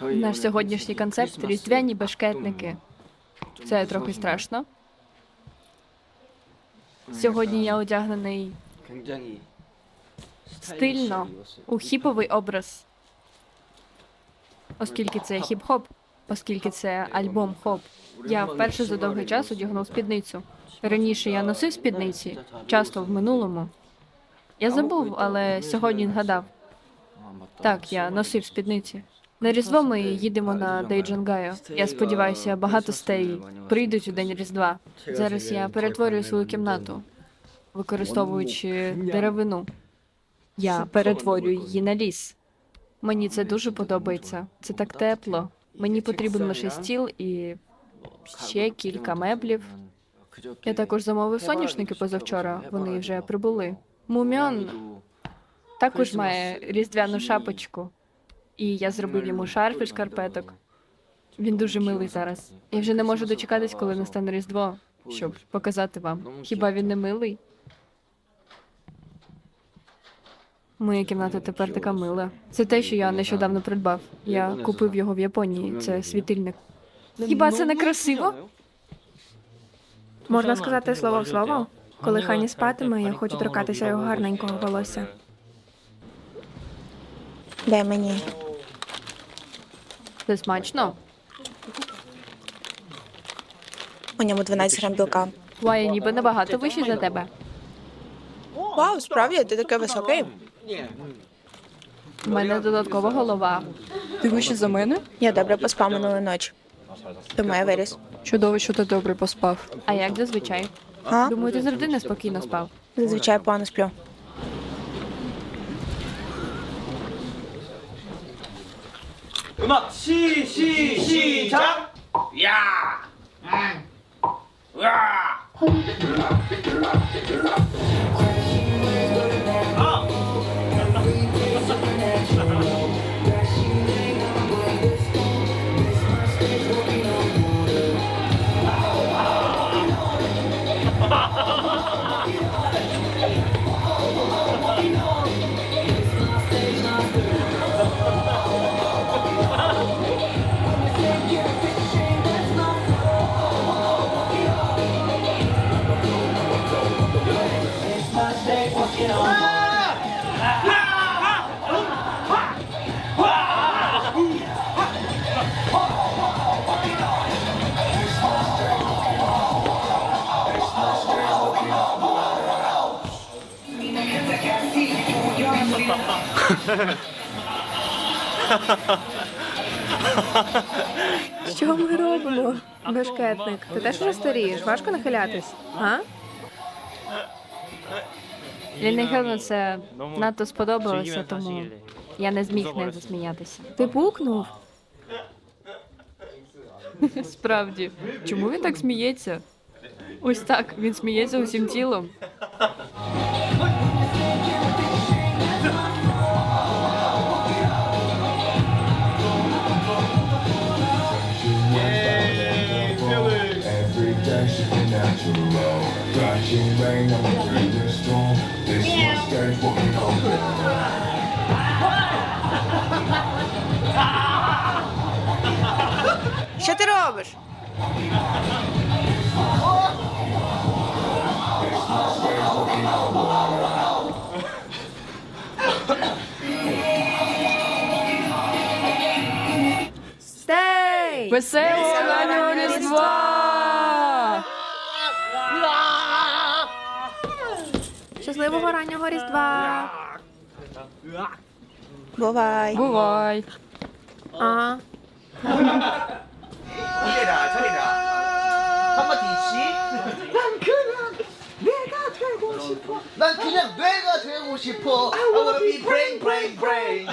Наш сьогоднішній концепт різдвяні бешкетники. Це трохи страшно. Сьогодні я одягнений стильно у хіповий образ, оскільки це хіп-хоп оскільки це альбом хоп. Я вперше за довгий час одягнув спідницю. Раніше я носив спідниці, часто в минулому. Я забув, але сьогодні згадав. Так, я носив спідниці. На Різдво ми їдемо на Дейджангаю. Я сподіваюся, багато стей прийдуть у день Різдва. Зараз я перетворюю свою кімнату, використовуючи деревину. Я перетворюю її на ліс. Мені це дуже подобається. Це так тепло. Мені потрібен лише стіл і ще кілька меблів. Я також замовив соняшники позавчора. Вони вже прибули. Мумьон також має різдвяну шапочку. І я зробив йому шарф із шкарпеток. Він дуже милий зараз. Я вже не можу дочекатись, коли настане Різдво, щоб показати вам. Хіба він не милий? Моя кімната тепер така мила. Це те, що я нещодавно придбав. Я купив його в Японії. Це світильник. Хіба це не красиво? Можна сказати слово в слово? Коли Хані спатиме, я хочу торкатися його гарненького волосся. Дай мені. Це смачно. У ньому 12 грам білка. Вай, ніби набагато вищий за тебе. Вау, справді, ти такий високий. У мене додаткова голова. Ти вище за мене? Я добре поспав минулої ночі. Тому я виріс. Чудово, що ти добре поспав. А як зазвичай? А? Думаю, ти завжди неспокійно спав. Зазвичай погано сплю. 음악 시, 시, 시작! 야! 음. 으아! Що ми робимо? Бешкетник, ти теж вже старієш, важко нахилятись, а? Ліні Хелну це надто сподобалося, тому я не зміг не засміятися. Ти пукнув? Справді, чому він так сміється? Ось так, він сміється усім тілом. Робиш? Стей! Веселого раннього Різдва! Щасливого раннього Різдва! Бувай! Бувай! А, 공개라 저리라 한마디 있지? 난 그냥 내가 되고 싶어. 난 그냥 뇌가 되고 싶어. I wanna be brain brain brain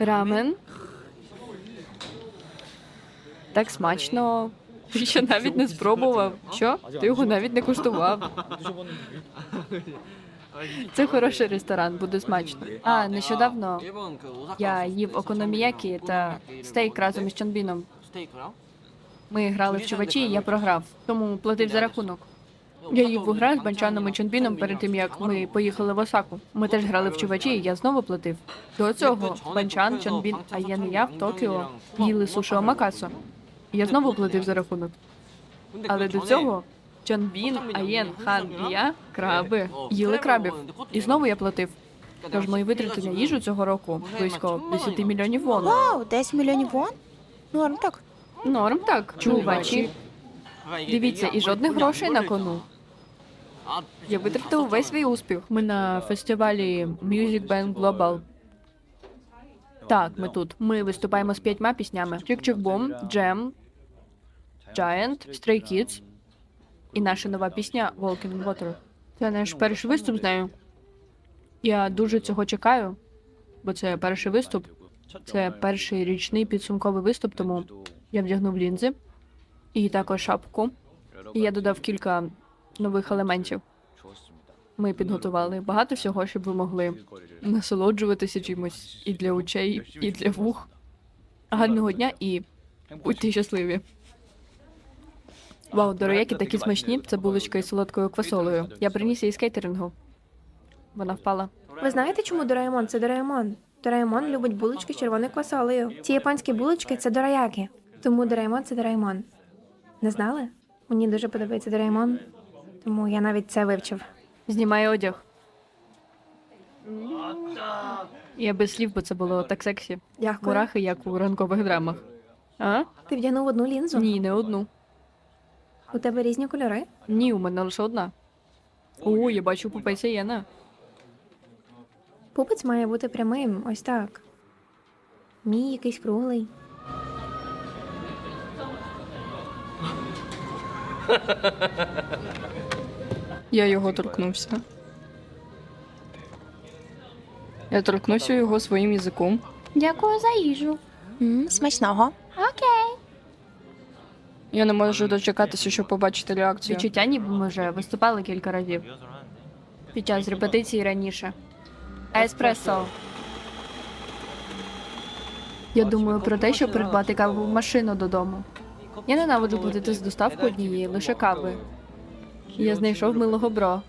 Ramen Так смачно. Ти ще навіть не спробував. Що? Ти його навіть не куштував. Це хороший ресторан, буде смачно. А, нещодавно я їв окономіякі та стейк разом із Чонбіном. Ми грали в чувачі, і я програв, тому платив за рахунок. Я їв у гра з банчаном і Чонбіном перед тим, як ми поїхали в Осаку. Ми теж грали в чувачі, і я знову платив. До цього банчан, Чонбін, а я не я в Токіо їли суші Омакасо. Я знову платив за рахунок. Але до цього Чонбін, Аєн, Хан і я краби їли крабів. І знову я платив. Тож мої витрати на їжу цього року близько 10 мільйонів вон. Вау, 10 мільйонів вон? Норм так. Норм так, чувачі. Дивіться, і жодних грошей на кону. Я витратив увесь свій успіх. Ми на фестивалі Music Band Global. Так, ми тут. Ми виступаємо з п'ятьма піснями: Чик-Чик-Бум, Джем, Giant, Stray Kids і наша нова пісня Walking in Water. Це наш перший виступ з нею. Я дуже цього чекаю, бо це перший виступ. Це перший річний підсумковий виступ, тому я вдягнув лінзи і також шапку. І я додав кілька нових елементів. Ми підготували багато всього, щоб ви могли насолоджуватися чимось і для очей, і для вух. Гарного дня і будьте щасливі. Вау, дорояки такі смачні. Це булочка із солодкою квасолею. Я приніс її з кейтерингу. Вона впала. Ви знаєте, чому Дораемон це Дораемон? Дораемон любить булочки з червоною квасолею. Ці японські булочки це дораяки. Тому Дораемон це Дораемон. Не знали? Мені дуже подобається Дораемон, тому я навіть це вивчив. Знімає одяг. Я без слів, бо це було так сексі. Дякую. Мурахи, як у ранкових драмах. А? Ти вдягнув одну лінзу? Ні, не одну. У тебе різні кольори? Ні, у мене лише одна. О, я бачу пупець Єна. Пупець має бути прямим, ось так. Мій якийсь круглий. Я його торкнувся. Я торкнувся його своїм язиком. Дякую за їжу. м смачного. Окей. Я не можу дочекатися, щоб побачити реакцію. Відчуття ніби ми вже виступали кілька разів. Під час репетиції раніше. Еспресо. Я думаю про те, щоб придбати кавову машину додому. Я ненавиджу платити з доставку однієї лише кави. Я знайшов милого бро.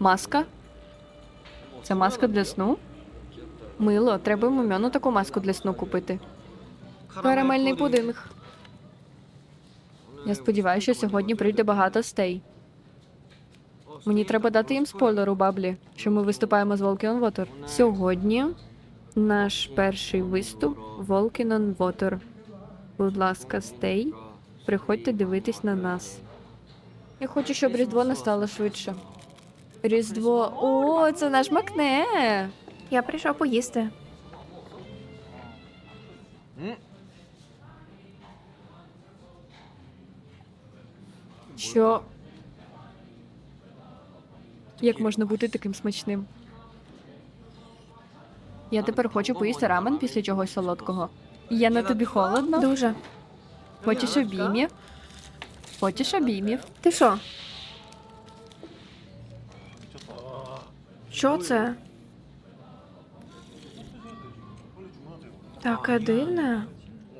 Маска? Це маска для сну? Мило, треба мумьону таку маску для сну купити. Карамельний пудинг. Я сподіваюся, що сьогодні прийде багато стей. Мені треба дати їм спойлер у баблі, що ми виступаємо з on Water. Сьогодні наш перший виступ on Water. Будь ласка, стей. Приходьте дивитись на нас. Я хочу, щоб Різдво настало швидше. Різдво. О, це наш макне. Я прийшов поїсти. Що? Як можна бути таким смачним? Я тепер хочу поїсти рамен після чогось солодкого. Я на тобі холодно. Дуже. Хочеш обіймів? Хочеш обіймів? Ти що? Що це? Таке дивне.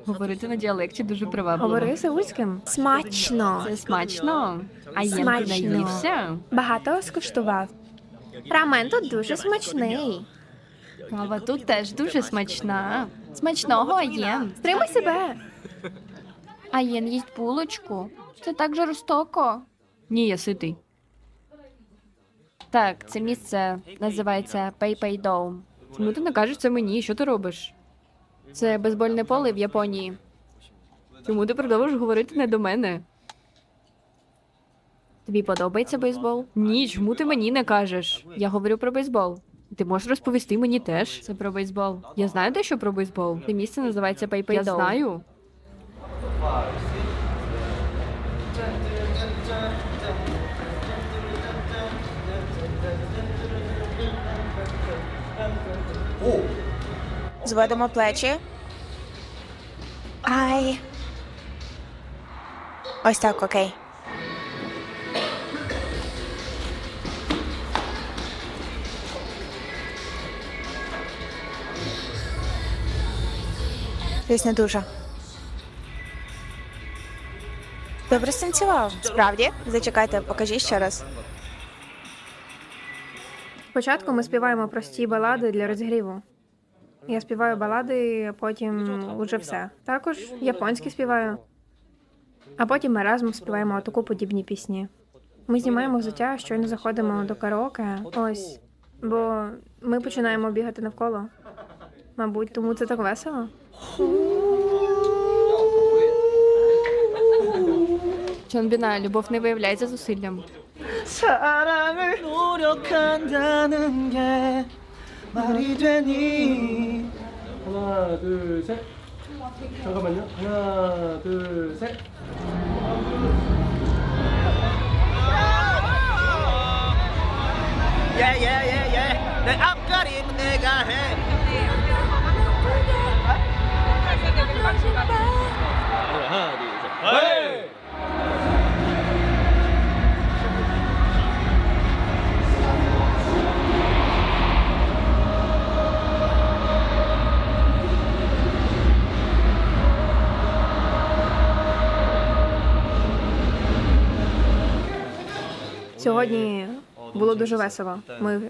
Говорити на діалекті дуже привабливо. Говори сеульським. Смачно. Це смачно. А я Смачно. наївся. Багато скуштував. Рамен тут дуже смачний. Кава тут теж дуже смачна. Смачного Аєн. Стримай себе. Аєн їсть булочку. Це так жорстоко. Ні, я ситий. Так, це місце називається Пей-Пей Dome. Чому ти не кажеш це мені? Що ти робиш? Це бейсбольне поле в Японії. Чому ти продовжуєш говорити не до мене? Тобі подобається бейсбол? Ні, чому ти мені не кажеш? Я говорю про бейсбол. Ти можеш розповісти мені теж. Це про бейсбол. Я знаю дещо про бейсбол. Це місце називається Пей-Пей Я знаю. Зведемо плечі. Ай. Ось так, окей. Десь не дуже. Добре станцював. Справді? Зачекайте, покажи ще раз. Спочатку ми співаємо прості балади для розгріву. Я співаю балади, а потім уже все. Також японські співаю. А потім ми разом співаємо таку подібні пісні. Ми знімаємо взуття, щойно заходимо до караоке. Ось. Бо ми починаємо бігати навколо. Мабуть, тому це так весело. Чонбіна, любов не виявляється зусиллям. 사랑을 노력한다는 게 말이 되니 하나 둘 셋. 잠깐만요. 하나 둘 셋. Сьогодні було дуже весело. Ми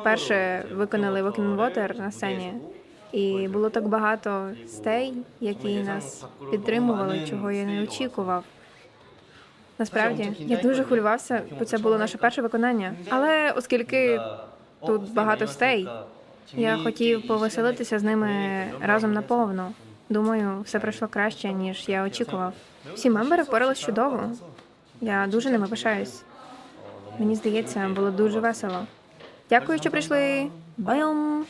вперше виконали Walking Water на сцені, і було так багато стей, які нас підтримували, чого я не очікував. Насправді, я дуже хвилювався, бо це було наше перше виконання. Але оскільки тут багато стей, я хотів повеселитися з ними разом наповну. Думаю, все пройшло краще, ніж я очікував. Всі мембери впорались чудово. Я дуже ними пишаюсь. Мені здається, було дуже весело. Дякую, що прийшли. Байом!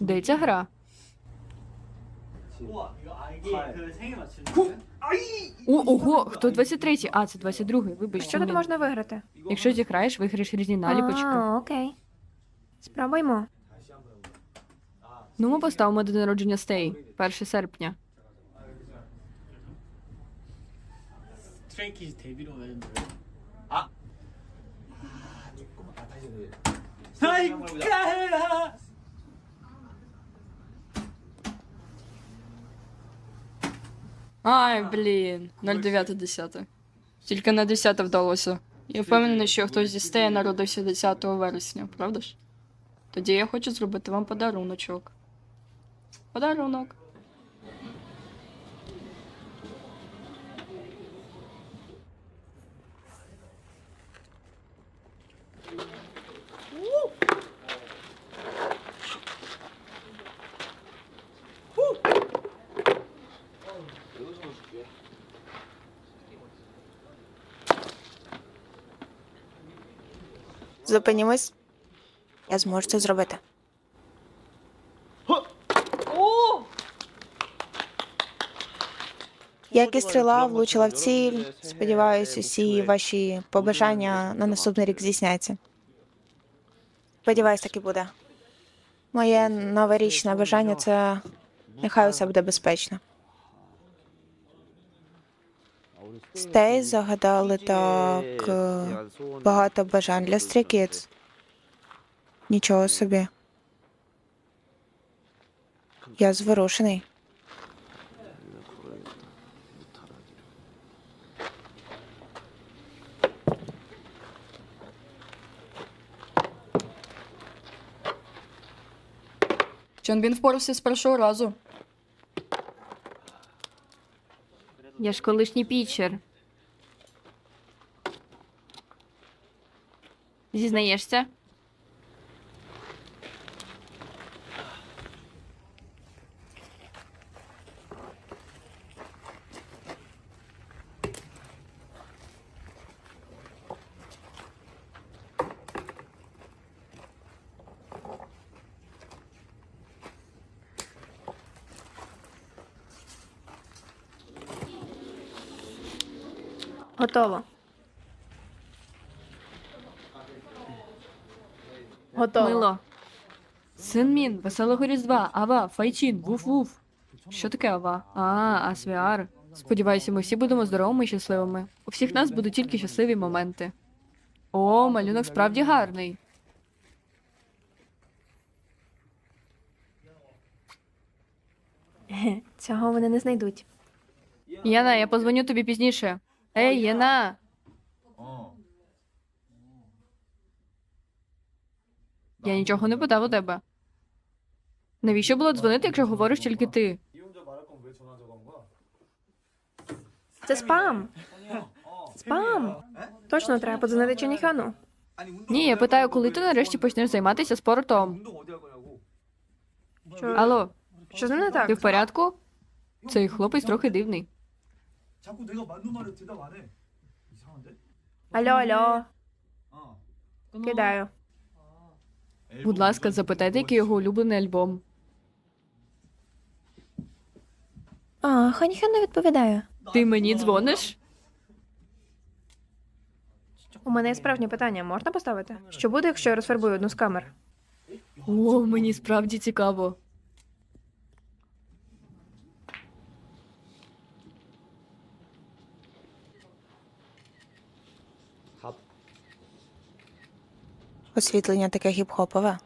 Де ця гра? О, ого, хто 23-й? А, це 22-й, вибач. Що тут Чонбін. можна виграти? Якщо зіграєш, виграєш різні наліпочки. А, окей. Спробуймо. Ну, ми поставимо день народження Стей, 1 серпня. 스트레이키즈 데뷔로 왜 Ай, блін, 09.10. Тільки на 10 вдалося. Я впевнений, що хтось зі стея народився 10 вересня, правда ж? Тоді я хочу зробити вам подаруночок. Подарунок. Зупинімось. Я зможу це зробити. Як і стріла влучила в ціль, сподіваюся, усі ваші побажання на наступний рік здійсняться. Сподіваюсь, так і буде. Моє новорічне бажання це нехай усе буде безпечно. Стей загадали так е, багато бажань для Kids. Нічого собі. Я зворушений. Чонбін впорався з першого разу. Я ж колишній пітчер. Зізнаєшся? Готово. Готово. Мило. Синмін, веселого різдва, ава, файчин, вуф-вуф. Що таке ава? А, асвіар. Сподіваюся, ми всі будемо здоровими і щасливими. У всіх нас будуть тільки щасливі моменти. О, малюнок справді гарний. Цього вони не знайдуть. Яна, я позвоню тобі пізніше. Ей, Яна! Я нічого не питав у тебе. Навіщо було дзвонити, якщо говориш тільки ти? Це спам. Спам. Точно треба подзвонити Чоніхану. Ні, я питаю, коли ти нарешті почнеш займатися спортом. Що, Алло, що з ним не ти в порядку? Цей хлопець трохи дивний. 자꾸 내가 맞는 말에 대답 안 해. 이상한데? Алло, алло. 어. Кидаю. Будь ласка, запитайте, який його улюблений альбом. А, Ханіхан не відповідає. Ти мені дзвониш? У мене є справжнє питання, можна поставити? Що буде, якщо я розфарбую одну з камер? О, мені справді цікаво. Освітлення таке гіп-хопове.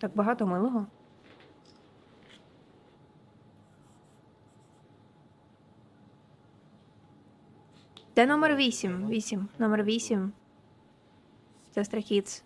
Так багато милого. Де номер вісім? Вісім. Номер вісім. Це страхіц.